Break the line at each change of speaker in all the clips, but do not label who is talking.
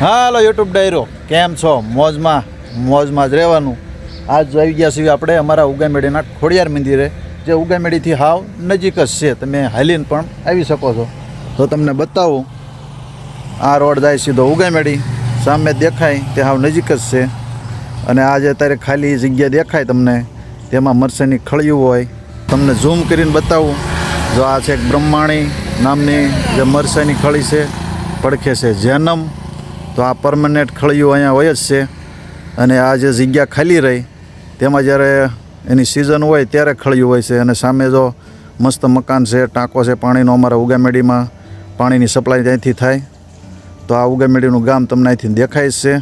હાલો YouTube ડાયરો. કેમ છો? મોજમાં મોજમાં જ રહેવાનું. આજ આવી ગયા છીએ આપણે અમારા ઉગામેડીના ખોડિયાર મંદિરે, જે ઉગામેડીથી હાવ નજીક જ છે. તમે હાલીને પણ આવી શકો છો. તો તમને બતાવું, આ રોડ જાય સીધો ઉગામેડી. સામે દેખાય તે હાવ નજીક જ છે. અને આ જે અત્યારે ખાલી જગ્યા દેખાય તમને, તેમાં મરસેની ખળિયું હોય. તમને ઝૂમ કરીને બતાવું. જો આ છે એક બ્રહ્માણી નામની જે મરસાની ખળી છે, પડખે છે જેનમ. તો આ પરમનન્ટ ખળિયું અહીંયા હોય જ છે. અને આ જે જગ્યા ખાલી રહી, તેમાં જ્યારે એની સિઝન હોય ત્યારે ખળિયું હોય છે. અને સામે જો મસ્ત મકાન છે, ટાંકો છે, પાણીનો અમારા ઉગામેડીમાં પાણીની સપ્લાય ત્યાંથી થાય. તો આ ઉગામેડીનું ગામ તમને અહીંથી દેખાય છે.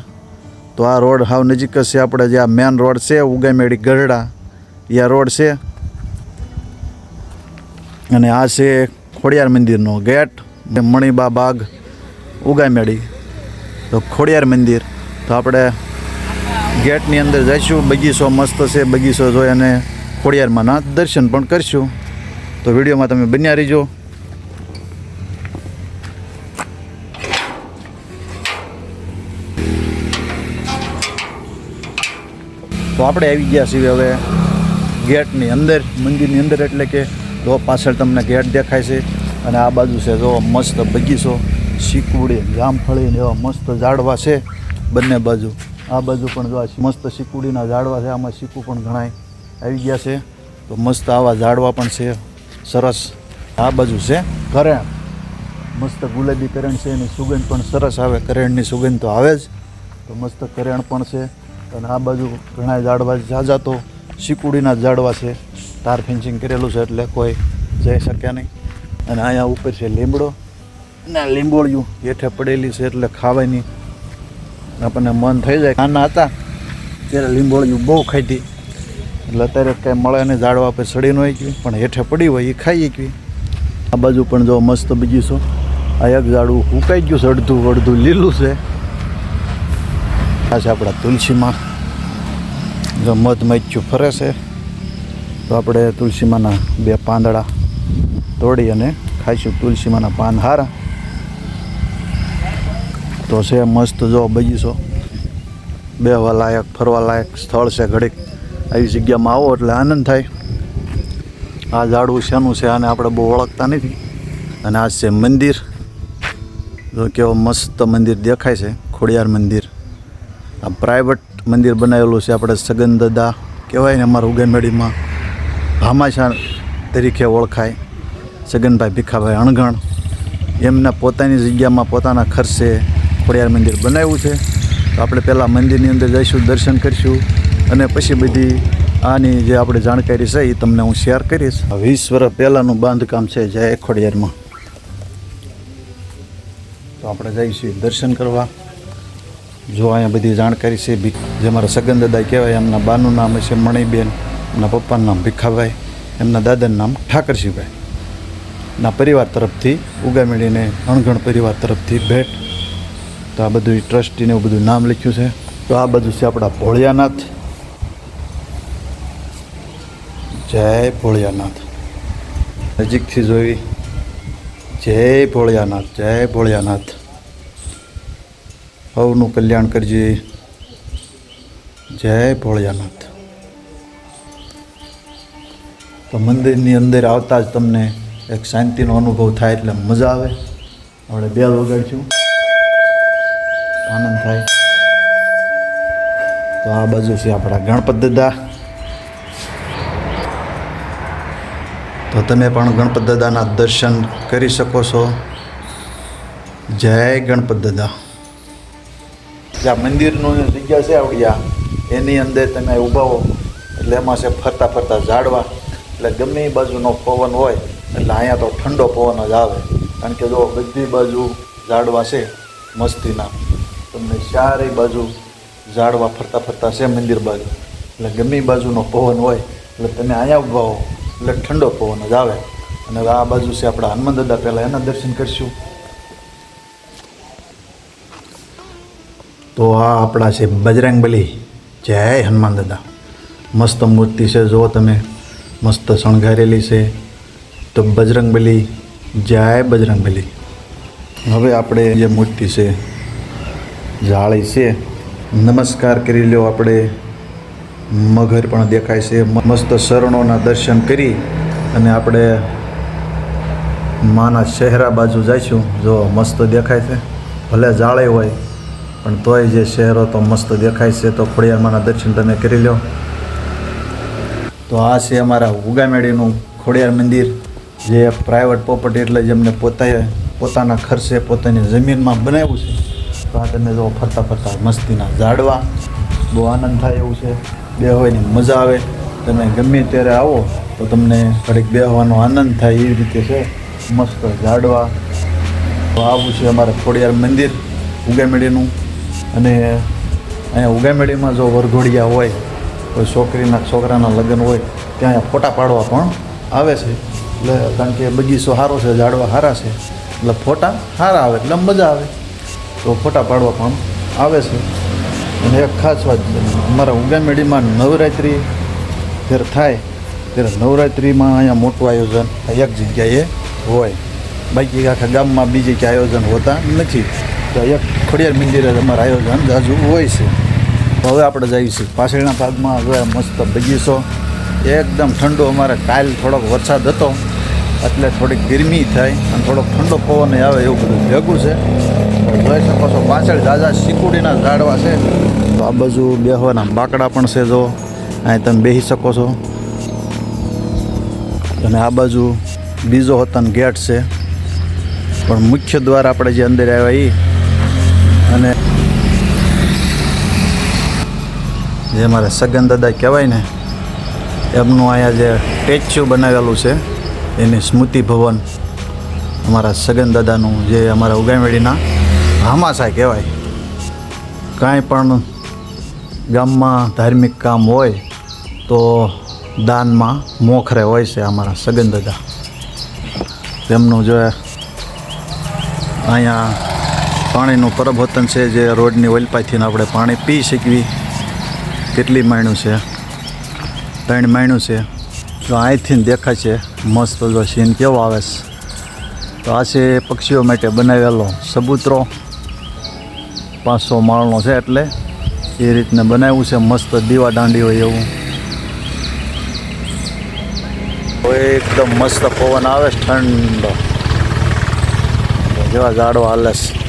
તો આ રોડ હાવ નજીક છે. આપણે જે આ મેન રોડ છે ઉગામેડી ગરડા એ આ રોડ છે. અને આ છે ખોડિયાર મંદિરનો ગેટ મણિબા બાગ ઉગામેડી તો ખોડિયાર મંદિર. તો આપણે ગેટની અંદર જઈશું. બગીચો મસ્ત છે. બગીચો જોઈ અને ખોડિયારમાંના દર્શન પણ કરશું. તો વિડીયોમાં તમે બન્યા રહીજો. તો આપણે આવી ગયા છીએ હવે ગેટની અંદર, મંદિરની અંદર એટલે કે જો પાછળ તમને ગેટ દેખાય છે અને આ બાજુ છે જો મસ્ત બગીચો. શીકુડી જામફળી એવા મસ્ત ઝાડવા છે બંને બાજુ. આ બાજુ પણ જો મસ્ત શીકુડીના ઝાડવા છે, આમાં શીકુ પણ ઘણાય. આવી ગયા છે. તો મસ્ત આવા ઝાડવા પણ છે. સરસ આ બાજુ છે કરેણ મસ્ત ગુલાબી કરેણ છે એની સુગંધ પણ સરસ આવે. કરેણની સુગંધ તો આવે જ. તો મસ્ત કરેણ પણ છે. અને આ બાજુ ઘણા ઝાડવા ઝાઝા તો શીકુડીના ઝાડવા છે. તાર ફેન્સિંગ કરેલું છે એટલે કોઈ જઈ શક્યા નહીં. અને અહીંયા ઉપર છે લીમડો. આ લીંબોળિયું. હેઠે પડેલી છે એટલે ખાવાની આપણને મન થઈ જાય. નાના હતા ત્યારે લીંબોળિયું બહુ ખાધી એટલે અત્યારે કાંઈ મળે ને ઝાડવા આપણે સડી ન હોય પણ હેઠે પડી હોય એ ખાઈ ગઈ આ બાજુ પણ જો મસ્ત બીજી શું, આ એક ઝાડવું ઉકાઈ ગયું છે, અડધું અડધું લીલું છે. આ છે આપણા તુલસીમાં. જો મધ મચ્યું ફરે છે, તો આપણે તુલસીમાંના બે પાંદડા તોડી અને ખાઈશું તુલસીમાંના પાન હારા તો છે મસ્ત જો બગીચો બેહવા લાયક, ફરવા લાયક સ્થળ છે ઘડીક. આવી જગ્યામાં આવો એટલે આનંદ થાય. આ ઝાડવું શેનું છે આને આપણે બહુ ઓળખતા નથી. અને આ છે મંદિર. જો કેવો મસ્ત મંદિર દેખાય છે, ખોડિયાર મંદિર. આ પ્રાઇવેટ મંદિર બનાવેલું છે આપણે સગન દાદા કહેવાય ને અમારા ઉગેમેડીમાં ભામાશા તરીકે ઓળખાય. સગનભાઈ ભીખાભાઈ અણગણ એમના પોતાની જગ્યામાં પોતાના ખર્ચે ખોડિયાર મંદિર બનાવ્યું છે. તો આપણે પહેલાં મંદિરની અંદર જઈશું, દર્શન કરીશું અને પછી બધી આની જે આપણે જાણકારી છે એ તમને હું શેર કરીશ. વીસ વર્ષ પહેલાંનું બાંધકામ છે જય ખોડિયારમાં. તો આપણે જઈશું દર્શન કરવા. જો અહીંયા બધી જાણકારી છે જે મારા સગન દાદા કહેવાય, એમના બાનું નામ છે મણીબેન, એમના પપ્પાનું નામ ભીખાભાઈ, એમના દાદાનું નામ ઠાકરસિંહભાઈ. ના પરિવાર તરફથી ઉગામેડીને અણઘણ પરિવાર તરફથી ભેટ તો આ બધું ટ્રસ્ટીને એવું બધું નામ લખ્યું છે. તો આ બધું છે આપણા ભોળિયાનાથ. જય ભોળિયાનાથ. નજીકથી જોઈ. જય ભોળિયાનાથ જય ભોળિયાનાથ. સૌનું કલ્યાણ કરજે. જય ભોળિયાનાથ. તો મંદિરની અંદર આવતા જ તમને એક શાંતિનો અનુભવ થાય એટલે મજા આવે. આપણે બેલ વગાડશું. થાય. તો આ બાજુ છે આપણા ગણપત દાદા. તો તમે પણ ગણપત દાદાના દર્શન કરી શકો છો. જય ગણપત દાદા. જ્યાં મંદિરનું જગ્યા છે આવડી આ, એની અંદર તમે ઊભા હો. એટલે એમાં છે ફરતા ફરતા ઝાડવા. એટલે ગમે એ બાજુનો પવન હોય, એટલે અહીંયા તો ઠંડો પવન જ આવે. કારણ કે જો બધી બાજુ ઝાડવા છે, મસ્તીના. તમને ચારે બાજુ ઝાડવા ફરતા ફરતા છે મંદિર બાજુ. એટલે ગમે બાજુનો પવન હોય, એટલે તમે અહીંયા ઊભા હો, એટલે ઠંડો પવન જ આવે. અને હવે આ બાજુ છે આપણા હનુમાન દાદા, પહેલાં એના દર્શન કરીશું. તો આ આપણા છે બજરંગ બલી. જય હનુમાન દાદા. મસ્ત મૂર્તિ છે, જુઓ તમે. મસ્ત શણગારેલી છે. તો બજરંગ બલી, જય બજરંગ બલી. હવે આપણે જે મૂર્તિ છે જાળી છે. નમસ્કાર કરી લ્યો આપણે. મગર પણ દેખાય છે. મસ્ત શરણોના દર્શન કરી અને આપણે માના શહેરા બાજુ જઈશું. જો મસ્ત દેખાય છે. ભલે જાળે હોય, પણ તોય જે શહેરો તો મસ્ત દેખાય છે, તો ખોડિયારમાંના દર્શન તમે કરી લો તો આ છે અમારા ઉગામેડીનું ખોડિયાર મંદિર. જે પ્રાઇવેટ પ્રોપર્ટી એટલે જેમને પોતાએ, પોતાના ખર્ચે પોતાની જમીનમાં બનાવ્યું છે. આ તમે જો ફરતા ફરતા મસ્તીના ઝાડવા, બહુ આનંદ થાય એવું છે. બેહવાની મજા આવે. તમે ગમે ત્યારે આવો તો તમને ઘડીક બેહવાનો આનંદ થાય એવી રીતે છે. મસ્ત ઝાડવા. તો આવું છે અમારે ખોડિયાર મંદિર, ઉગામેડીનું. અને અહીંયા ઉગામેડીમાં જો વરઘોડિયા હોય, કોઈ છોકરીના, છોકરાના લગ્ન હોય, ત્યાં અહીંયા ફોટા પાડવા પણ આવે છે. એટલે કારણ કે બગીચો સારો છે, ઝાડવા સારા છે. એટલે ફોટા સારા આવે, એટલે મજા આવે. તો ફોટા પાડવા પણ આવે છે. અને એક ખાસ વાત અમારા ઉગામેડીમાં નવરાત્રિ જ્યારે થાય, ત્યારે નવરાત્રિમાં અહીંયા મોટું આયોજન એક જગ્યાએ હોય. બાકી આખા ગામમાં બીજે ક્યાં આયોજન હોતા નથી. તો એક ખોડિયાર મંદિરે અમારા અમારું આયોજન જાજુ હોય છે. તો હવે આપણે જઈશું પાછળના ભાગમાં હવે મસ્ત બગીચો. એકદમ ઠંડો અમારે કાલ થોડોક વરસાદ હતો, એટલે થોડીક ગરમી થાય અને થોડોક ઠંડો પવન આવે એવું બધું ભેગું છે. જોઈ શકો છો, પાછળ ઝાઝા શીકુડીના ઝાડવા છે. તો આ બાજુ બેહવાના બાકડા પણ છે જો. અહીં તમે બેસી શકો છો. અને આ બાજુ બીજો હતન ગેટ છે. પણ મુખ્ય દ્વાર આપણે જે અંદર આવ્યા એ અને જે મારા સગન દાદા કહેવાય ને, એમનું અહીંયા જે સ્ટેચ્યુ બનાવેલું છે, એની સ્મૃતિ ભવન. અમારા સગન દાદાનું જે અમારા ઉગામેડીના હામાસા કહેવાય. કાંઈ પણ ગામમાં ધાર્મિક કામ હોય તો દાનમાં મોખરે હોય છે અમારા સગન દાદા. તેમનું જે અહીંયા પાણીનું પરબવતન છે, જે રોડની ઓલપાઈથી આપણે પાણી પી શકવી કેટલી માયણું છે? ત્રણ માયણું છે. તો અહીંથી દેખાય છે, મસ્ત જો સીન કેવો આવે છે. તો આ છે પક્ષીઓ માટે બનાવેલો સબૂતરો. પાંચસો માળનો છે એટલે એ રીતને બનાવ્યું છે. મસ્ત દીવા દાંડી હોય એવું. એકદમ મસ્ત પવન આવે ઠંડ ઠંડો. જેવા ગાડવા હાલે છે.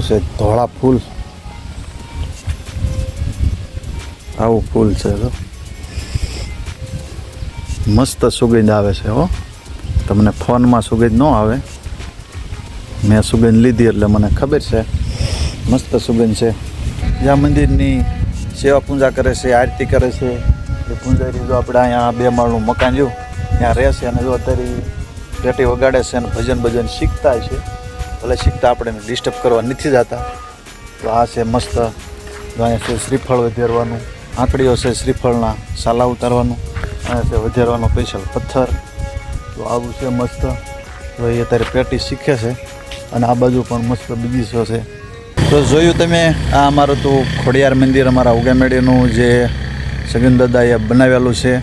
જો છે, ધોળા ફૂલ. આવું ફૂલ છે તો મસ્ત સુગંધ આવે છે, હો. તમને ફોનમાં સુગંધ ન આવે. મેં સુગંધ લીધી એટલે મને ખબર છે. મસ્ત સુગંધ છે. જ્યાં મંદિરની સેવા પૂજા કરે છે, આરતી કરે છે, એ પૂંજારી જો આપણે અહીંયા બે માળનું મકાન જો ત્યાં રહે છે અને જો અત્યારે પેટી વગાડે છે અને ભજન ભજન શીખતા છે ભલે શીખતા આપણે ડિસ્ટર્બ કરવા નથી જતા, તો આ છે મસ્ત. અહીંયા છે શ્રીફળ વધેરવાનું, આંકડીઓ છે શ્રીફળના સાલા ઉતારવાનું, અહીંયા છે વધેરવાનો સ્પેશિયલ પથ્થર. તો આવું છે મસ્ત. તો એ અત્યારે પેટી શીખે છે. અને આ બાજુ પણ મસ્ત બગીચો છે. તો જોયું તમે, આ અમારું તો ખોડિયાર મંદિર, અમારા ઉગામેડીનું જે સગન દાદાએ બનાવેલું છે.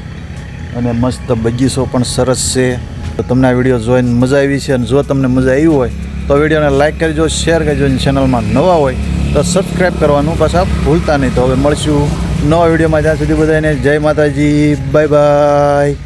અને મસ્ત બગીચો પણ સરસ છે. તો તમને આ વીડિયો જોઈને મજા આવી છે. અને જો તમને મજા આવી હોય તો વિડીયોને લાઇક કરજો, શેર કરજો અને ચેનલમાં નવા હોય તો સબસ્ક્રાઈબ કરવાનું પાછા ભૂલતા નહીં. તો હવે મળશું નવા વિડીયોમાં. ત્યાં સુધી બધાને જય માતાજી. Bye bye.